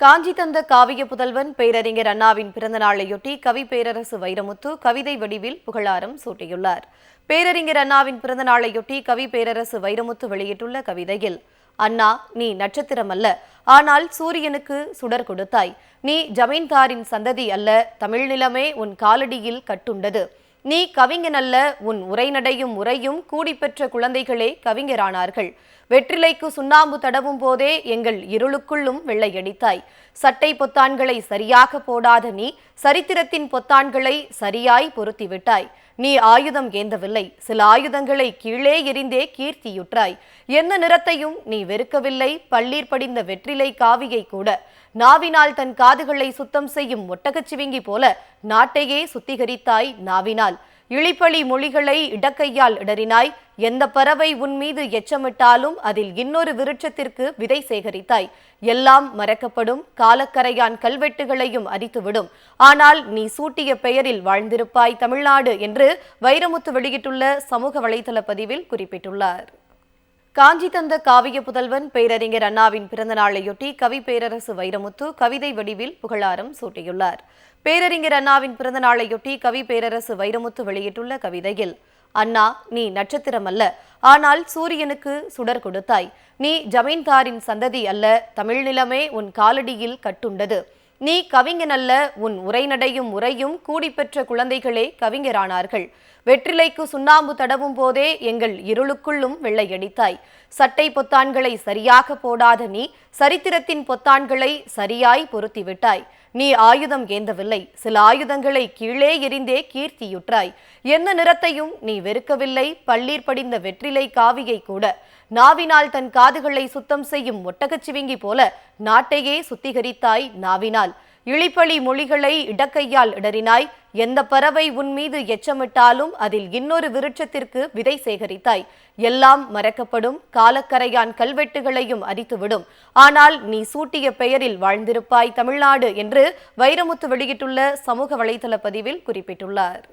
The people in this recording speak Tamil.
காஞ்சி தந்த காவிய புதல்வன் பேரறிஞர் அண்ணாவின் பிறந்த நாளையொட்டி கவி பேரரசு வைரமுத்து கவிதை வடிவில் புகழாரம் சூட்டியுள்ளார். பேரறிஞர் அண்ணாவின் பிறந்த நாளையொட்டி கவி பேரரசு வைரமுத்து வெளியிட்டுள்ள கவிதையில் அண்ணா நீ நட்சத்திரம் அல்ல ஆனால் சூரியனுக்கு சுடர் கொடுத்தாய். நீ ஜமீன்தாரின் சந்ததி அல்ல. தமிழ்நிலமே உன் காலடியில் கட்டுண்டது. நீ கவிஞன் அல்ல உன் உரைநடையும் உரையும் கூடிப்பெற்ற குழந்தைகளே கவிஞரானார்கள். வெற்றிலைக்கு சுண்ணாம்பு தடவும் போதே எங்கள் இருளுக்குள்ளும் வெள்ளையடித்தாய் சட்டை பொத்தான்களை சரியாக போடாத நீ சரித்திரத்தின் பொத்தான்களை சரியாய் பொருத்திவிட்டாய் நீ ஆயுதம் ஏந்தவில்லை. சில ஆயுதங்களை கீழே எறிந்தே கீர்த்தியுற்றாய். எந்த நிறத்தையும் நீ வெறுக்கவில்லை. பள்ளீர் படிந்த வெற்றிலை காவியை கூட. நாவினால் தன் காதுகளை சுத்தம் செய்யும் ஒட்டகச்சிவிங்கி போல நாட்டையே சுத்திகரித்தாய் நாவினால். இழிப்பழி மொழிகளை இடக்கையால் இடறினாய். எந்த பறவை உன் மீது எச்சமிட்டாலும் அதில் இன்னொரு விருட்சத்திற்கு விதை சேகரித்தாய். எல்லாம் மறக்கப்படும் காலக்கரையான் கல்வெட்டுகளையும் அரித்துவிடும். ஆனால் நீ சூட்டிய பெயரில் வாழ்ந்திருப்பாய் தமிழ்நாடு என்று வைரமுத்து வெளியிட்டுள்ள சமூக வலைதள பதிவில் குறிப்பிட்டுள்ளார். காஞ்சி தந்த காவிய புதல்வன் பேரறிஞர் அண்ணாவின் பிறந்த நாளையொட்டி கவி பேரரசு வைரமுத்து கவிதை வடிவில் புகழாரம் சூட்டியுள்ளார். பேரறிஞர் அண்ணாவின் பிறந்த நாளையொட்டி கவி பேரரசு வைரமுத்து வெளியிட்டுள்ள கவிதையில் அண்ணா நீ நட்சத்திரம் அல்ல ஆனால் சூரியனுக்கு சுடர் கொடுத்தாய். நீ ஜமீன்தாரின் சந்ததி அல்ல தமிழ் நிலமே உன் காலடியில் கட்டுண்டது. நீ கவிஞன் அல்ல உன் உரைநடையும் உரையும் கூடிப்பெற்ற குழந்தைகளே கவிஞரானார்கள். வெற்றிலைக்கு சுண்ணாம்பு தடவும் போதே எங்கள் இருளுக்குள்ளும் வெள்ளையடித்தாய் சட்டை பொத்தான்களை சரியாக போடாத நீ சரித்திரத்தின் பொத்தான்களை சரியாய் பொருத்திவிட்டாய் நீ ஆயுதம் ஏந்தவில்லை. சில ஆயுதங்களை கீழே எறிந்தே கீர்த்தியுற்றாய். என்ன நிறத்தையும் நீ வெறுக்கவில்லை. பள்ளீர் படிந்த வெற்றிலை காவியை கூட. நாவினால் தன் காதுகளை சுத்தம் செய்யும் ஒட்டகச்சிவிங்கி போல நாட்டையே சுத்திகரித்தாய் நாவினால். இழிப்பழி மொழிகளை இடக்கையால் இடறினாய். எந்த பறவை உன் மீது எச்சமிட்டாலும் அதில் இன்னொரு விருட்சத்திற்கு விதை சேகரித்தாய். எல்லாம் மறக்கப்படும் காலக்கரையான் கல்வெட்டுகளையும் அரித்துவிடும். ஆனால் நீ சூட்டிய பெயரில் வாழ்ந்திருப்பாய் தமிழ்நாடு என்று வைரமுத்து வெளியிட்டுள்ள சமூக வலைதள பதிவில் குறிப்பிட்டுள்ளார்.